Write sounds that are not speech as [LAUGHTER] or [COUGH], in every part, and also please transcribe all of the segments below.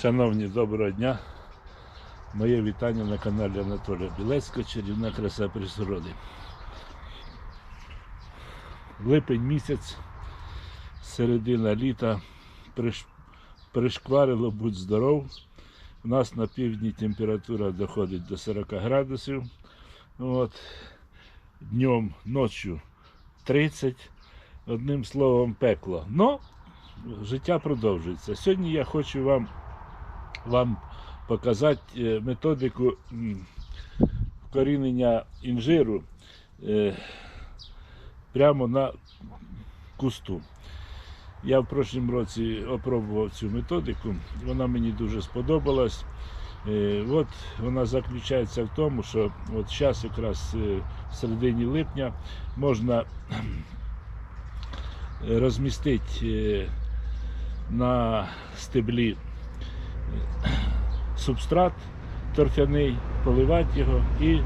Шановні, доброго дня. Моє вітання на каналі Анатолія Білецького, чарівна краса природи. Липень місяць, середина літа, приш... пришкварило, будь здоров. У нас на півдні температура доходить до 40 градусів. От. Днем, ночі 30. Одним словом, пекло. Но життя продовжується. Сьогодні я хочу вам, вам показати е, методику вкорінення інжиру е, прямо на кусту. Я в прошлому році опробував цю методику, вона мені дуже сподобалась. Е, От вона заключається в тому, що от зараз якраз в середині липня можна [CLEARS THROAT] розмістити на стеблі субстрат торфяний, поливати його і е,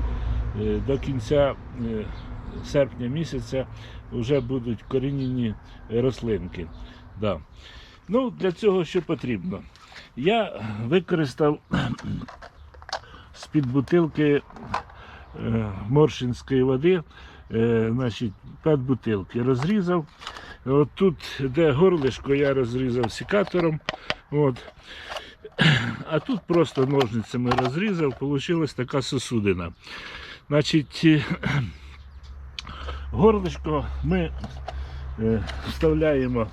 до кінця е, серпня місяця вже будуть корінені рослинки. Да. Ну, для цього що потрібно? Я використав з-під бутилки е, моршинської води, значить, п'ять бутилки розрізав. От тут, де горлишко, я розрізав секатором. От. А тут просто ножницями розрізав, вийшла така сосудина. Значить, е, горлишко ми е, вставляємо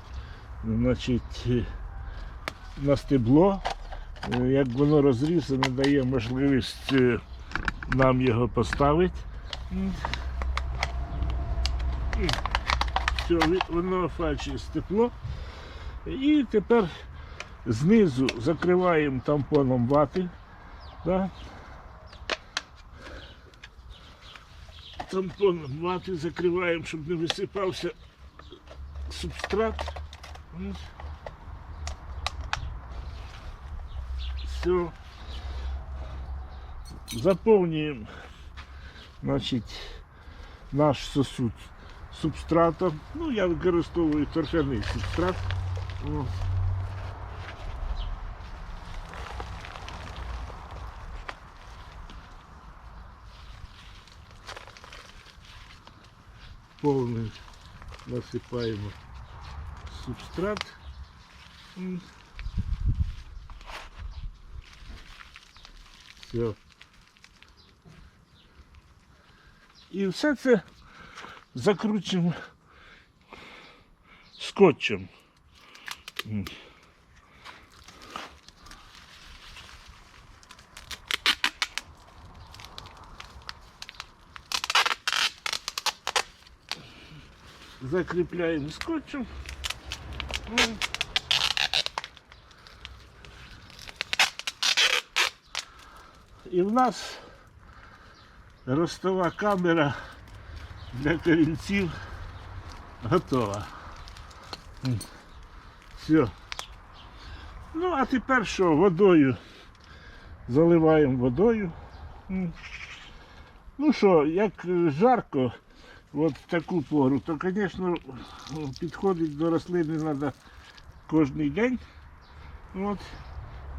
значить, е, на стебло. Як воно розрізане, дає можливість нам його поставити. І все, воно офачує степло. І тепер знизу закриваємо тампоном вати. Да? Тампоном вати закриваємо, щоб не висипався субстрат. М. Все. Заповнюємо значить, наш сосуд субстратом. Ну, я використовую торфяний субстрат. Повний насипаємо субстрат. М. Все. І все це закручуємо скотчем. М. Закріпляємо скотчем. І в нас ростова камера для корінців готова. Все. Ну, а тепер що, водою заливаємо водою. Ну що, як жарко, от в таку пору, то, звісно, підходить до рослини треба кожен день. От,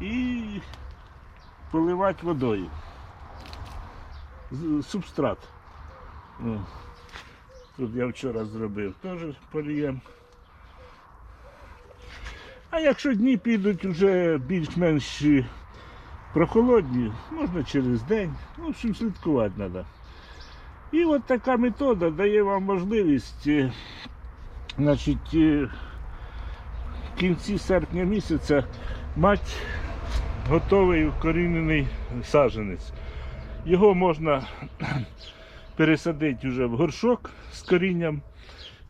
і поливати водою. Субстрат. Тут я вчора зробив теж полієм. А якщо дні підуть вже більш-менш прохолодні, можна через день. Ну, в общем, слідкувати треба. І от така метода дає вам можливість е, значить, е, в кінці серпня місяця мати готовий укорінений саджанець. Його можна [CLEARS THROAT] пересадити вже в горшок з корінням.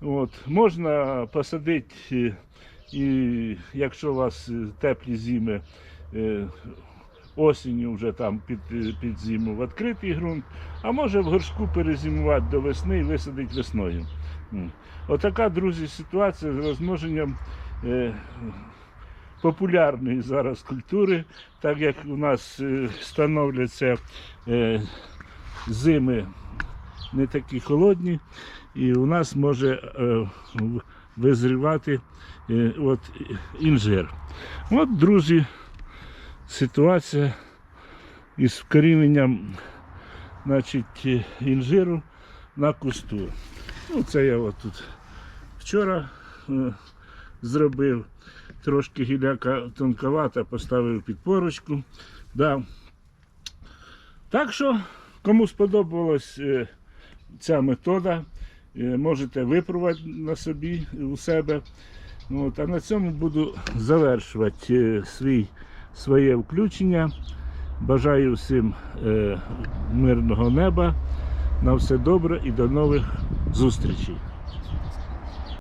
От. Можна посадити, е, і якщо у вас теплі зими, осінню вже там під, під зиму в відкритий ґрунт, а може в горшку перезимувати до весни і висадити весною. Отака, друзі, ситуація з розмноженням е, популярної зараз культури, так як у нас е, становляться е, зими не такі холодні, і у нас може е, визрівати е, от, інжир. От, друзі, ситуація із вкоріненням значить, е, інжиру на кусту. Ну, це я от тут вчора е, зробив. Трошки гіляка тонковата, поставив підпорочку. Да. Так що, кому сподобалась е, ця метода, е, можете випробувати на собі у себе. От, а на цьому буду завершувати е, свій, своє включення. Бажаю всім е, мирного неба. На все добре і до нових зустрічей.